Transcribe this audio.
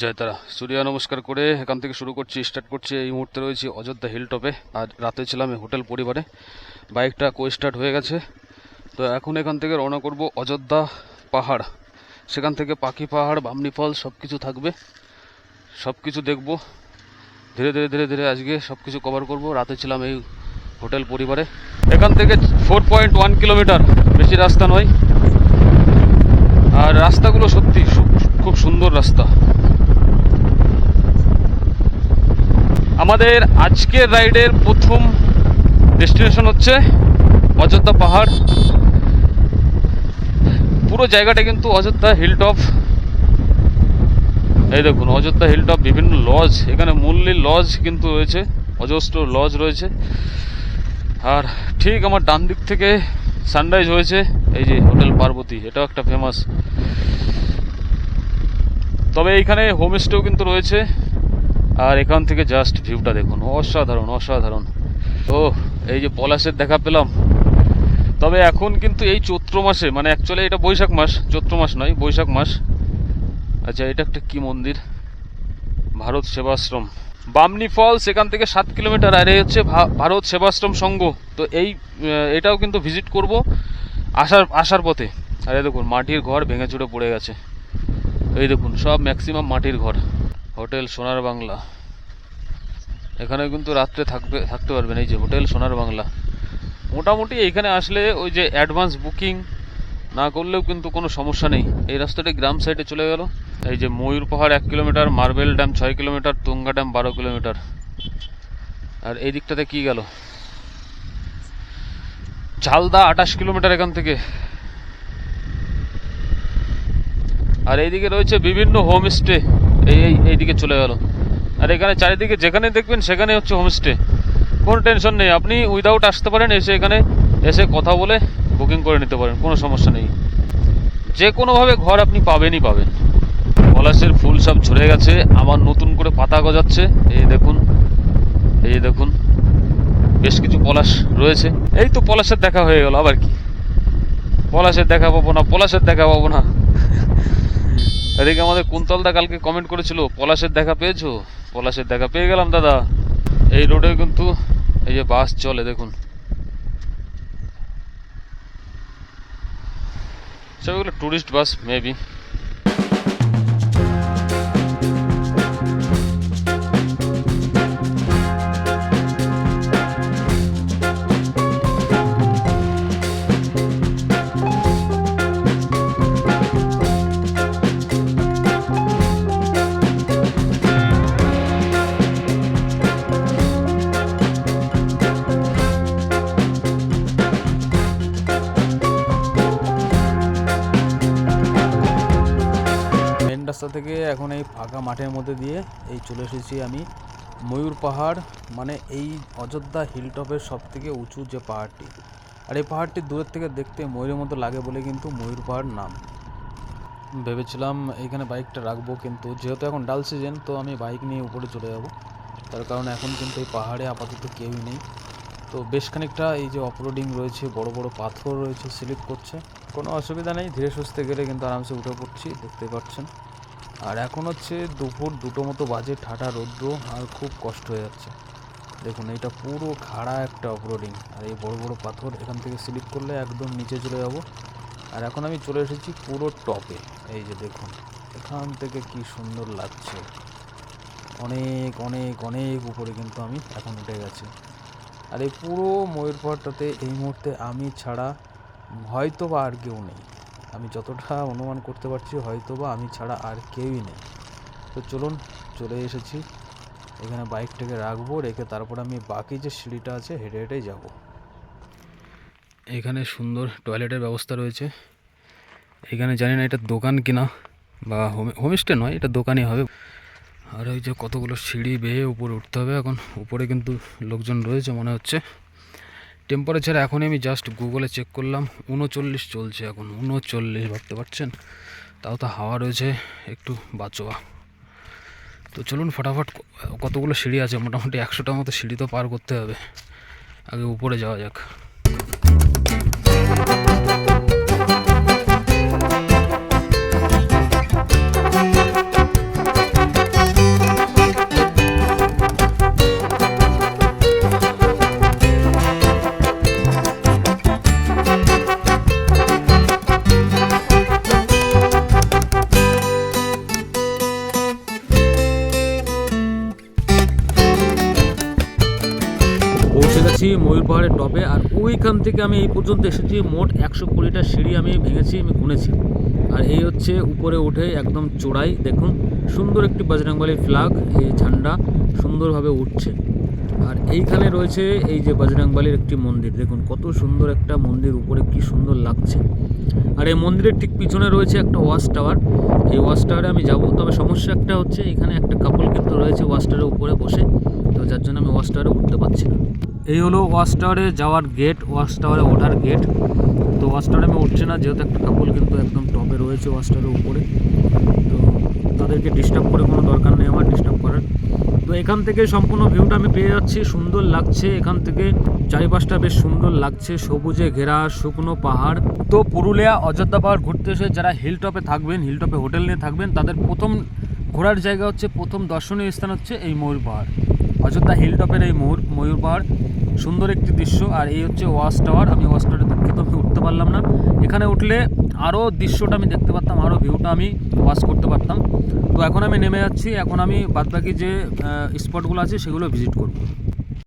জয় তারা। সূর্য, নমস্কার করে এখান থেকে শুরু করছি স্টার্ট করছি। এই মুহূর্তে রয়েছি অযোধ্যা হিল টপে আর রাতে ছিলাম হোটেল পরিবারে। বাইকটা কো স্টার্ট হয়ে গেছে। তো এখন এখান থেকে রওনা করব অযোধ্যা পাহাড়। সেখান থেকে পাখি পাহাড়, বামনি ফল সব কিছু থাকবে। সব কিছু দেখব। ধীরে ধীরে ধীরে ধীরে আজকে সব কিছু কভার করব। রাতে ছিলাম এই হোটেল পরিবারে। এখান থেকে ফোর পয়েন্ট ওয়ান কিলোমিটার বেশি রাস্তা নয়। আর রাস্তাগুলো সত্যি খুব সুন্দর রাস্তা। আমাদের আজকের রাইডের প্রথম ডেস্টিনেশন হচ্ছে অযোধ্যা পাহাড়। পুরো জায়গাটা কিন্তু অযোধ্যা হিল টপ এই দেখুন, অযোধ্যা হিল টপ বিভিন্ন লজ এখানে মূল্যে লজ কিন্তু রয়েছে, অজস্র লজ রয়েছে। আর ঠিক আমার ডান দিক থেকে সানরাইজ হয়েছে, এই যে হোটেল পার্বতী, এটাও একটা ফেমাস তবে এইখানে হোমস্টেও কিন্তু রয়েছে। আর এখান থেকে জাস্ট ভিউটা দেখুন। অসাধারণ অসাধারণ। ও, এই যে পলাশের দেখা পেলাম। তবে এখন কিন্তু এই চৈত্র মাসে মানে অ্যাকচুয়ালি এটা বৈশাখ মাস, চৈত্র মাস নয়, বৈশাখ মাস। আচ্ছা এটা একটা কি মন্দির? ভারত সেবাশ্রম। বামনি ফলস এখান থেকে সাত কিলোমিটার, আর এই হচ্ছে ভারত সেবাশ্রম সংঘ। তো এই এটাও কিন্তু ভিজিট করব আসার আসার পথে। আর দেখুন, মাটির ঘর ভেঙে চুড়ে পড়ে গেছে। এই দেখুন, সব ম্যাক্সিমাম মাটির ঘর। হোটেল সোনার বাংলা। এখানে কিন্তু রাত্রে থাকবে, থাকতে পারবেন। এই যে হোটেল সোনার বাংলা। মোটামুটি এইখানে আসলে ওই যে অ্যাডভান্স বুকিং না করলেও কিন্তু কোনো সমস্যা নেই। এই রাস্তাটি গ্রাম সাইডে চলে গেল। এই যে ময়ূর পাহাড় এক কিলোমিটার মার্বেল ড্যাম ছয় কিলোমিটার তুঙ্গা ড্যাম বারো কিলোমিটার আর এই দিকটাতে কি গেল? ঝালদা আঠাশ কিলোমিটার এখান থেকে। আর এইদিকে রয়েছে বিভিন্ন হোমস্টে এই, এইদিকে চলে গেল। আর এখানে চারিদিকে যেখানে দেখবেন সেখানে হচ্ছে হোমস্টে কোনো টেনশন নেই, আপনি উইদাউট আসতে পারেন, এসে এখানে এসে কথা বলে বুকিং করে নিতে পারেন, কোনো সমস্যা নেই। যে কোনোভাবে ঘর আপনি পাবেনই পাবেন। পলাশের ফুল সব ঝরে গেছে, আবার নতুন করে পাতা গজাচ্ছে। এই দেখুন এই দেখুন, বেশ কিছু পলাশ রয়েছে। এই তো পলাশের দেখা হয়ে গেল, আবার কি? পলাশের দেখা পাবো না, পলাশের দেখা পাবো না। এদিকে আমাদের কুন্তলদা কালকে কমেন্ট করেছিল, পলাশের দেখা পেয়েছ? পলাশের দেখা পেয়ে গেলাম, দাদা। এই রোডে কিন্তু এই যে বাস চলে, দেখুন। সেগুলো টুরিস্ট বাস মেবি রাস্তা থেকে এখন এই ফাঁকা মাঠের মধ্যে দিয়ে এই চলে এসেছি আমি। ময়ূর পাহাড় মানে এই অযোধ্যা হিলটপের সব থেকে উঁচু যে পাহাড়টি। আর এই পাহাড়টি দূরের থেকে দেখতে ময়ূরের মতো লাগে বলে কিন্তু ময়ূর পাহাড় নাম। ভেবেছিলাম এইখানে বাইকটা রাখব কিন্তু যেহেতু এখন ডাল সিজন তো আমি বাইক নিয়ে উপরে চলে যাব। তার কারণ এখন কিন্তু এই পাহাড়ে আপাতত কেউই নেই। তো বেশ খানিকটা এই যে অফরোডিং রয়েছে, বড় বড় পাথর রয়েছে স্লিপ করছে। কোনো অসুবিধা নেই, ধীরে সুস্থে গেলে কিন্তু আরামসে উঠে পড়ছি দেখতে পাচ্ছেন। আর এখন হচ্ছে দুপুর দুটো মতো বাজে, ঠাটা রৌদ্র, আর খুব কষ্ট হয়ে যাচ্ছে। দেখুন এটা পুরো খাড়া একটা অফরোডিং আর এই বড় বড় পাথর এখান থেকে স্লিপ করলে একদম নিচে চলে যাব। আর এখন আমি চলে এসেছি পুরো টপে। এই যে দেখুন, এখান থেকে কি সুন্দর লাগছে। অনেক অনেক অনেক উপরে কিন্তু আমি এখন উঠে গেছি। আর এই পুরো ময়ূর পাহাড়টাতে এই মুহূর্তে আমি ছাড়া হয়তো বা আর কেউ নেই। আমি যতটা অনুমান করতে পারছি হয়তো বা আমি ছাড়া আর কেউই নেই। তো চলুন, চলে এসেছি। এখানে বাইকটাকে রাখব, রেখে তারপর আমি বাকি যে সিঁড়িটা আছে, হেঁটে হেঁটেই যাব। এখানে সুন্দর টয়লেটের ব্যবস্থা রয়েছে। এখানে জানি না এটা দোকান কিনা বা হোম, হোমস্টে নয়, এটা দোকানই হবে। আর ওই যে কতগুলো সিঁড়ি বেয়ে উপরে উঠতে হবে এখন। উপরে কিন্তু লোকজন রয়েছে মনে হচ্ছে। টেম্পারেচার এখন আমি জাস্ট গুগলে চেক করলাম। উনচল্লিশ চলছে এখন, উনচল্লিশ ভাবতে পারছেন? তাও তো হাওয়া রয়েছে, একটু বাঁচোয়া। তো চলুন ফটাফট, কতগুলো সিঁড়ি আছে? মোটামুটি একশোটার মতো সিঁড়ি তো পার করতে হবে। আগে উপরে যাওয়া যাক। ময়ূর পাহাড়ের টপে আর ওইখান থেকে আমি এই পর্যন্ত এসেছি। মোট একশো কুড়িটা সিঁড়ি আমি ভেঙেছি, আমি গুনেছি। আর এই হচ্ছে উপরে উঠে একদম চূড়াই, দেখুন। সুন্দর একটি বজরংবলী ফ্ল্যাগ এই ঝান্ডা সুন্দরভাবে উঠছে। আর এইখানে রয়েছে এই যে বজরংবলীর একটি মন্দির, দেখুন কত সুন্দর একটা মন্দির, উপরে কি সুন্দর লাগছে। আর এই মন্দিরের ঠিক পিছনে রয়েছে একটা ওয়াচ টাওয়ার। এই ওয়াচ টাওয়ারে আমি যাব, তবে সমস্যা একটা হচ্ছে, এখানে একটা কাপল কিন্তু রয়েছে ওয়াচ টাওয়ারের উপরে বসে, তো যার জন্য আমি ওয়াচ টাওয়ারে উঠতে পারছি না। এই হলো ওয়াচ টাওয়ারে যাওয়ার গেট ওয়াচ টাওয়ারে ওঠার গেট তো ওয়াচ টাওয়ারে আমি উঠছি না, যেহেতু একটা কাপল কিন্তু একদম টপে রয়েছে ওয়াচ টাওয়ারের উপরে। তো তাদেরকে ডিস্টার্ব করে কোনো দরকার নেই আমার ডিস্টার্ব করার। তো এখান থেকে সম্পূর্ণ ভিউটা আমি পেয়ে যাচ্ছি, সুন্দর লাগছে এখান থেকে। চারিপাশটা বেশ সুন্দর লাগছে, সবুজে ঘেরা, শুকনো পাহাড়। তো পুরুলিয়া, অযোধ্যা পাহাড় ঘুরতে এসে যারা হিল টপে থাকবেন হিল টপে হোটেল নিয়ে থাকবেন, তাদের প্রথম ঘোরার জায়গা হচ্ছে, প্রথম দর্শনীয় স্থান হচ্ছে এই ময়ূর পাহাড়। অযোধ্যা হিল টপের এই ময়ূর ময়ূর পাহাড়, সুন্দর একটি দৃশ্য। আর এই হচ্ছে ওয়াচ টাওয়ার। আমি ওয়াচ টাওয়ারে দুঃখিত, আমি উঠতে পারলাম না। এখানে উঠলে আরও দৃশ্যটা আমি দেখতে পারতাম আরও ভিউটা আমি ওয়াচ করতে পারতাম। তো এখন আমি নেমে যাচ্ছি। এখন আমি বাদবাকি যে স্পটগুলো আছে, সেগুলো ভিজিট করব।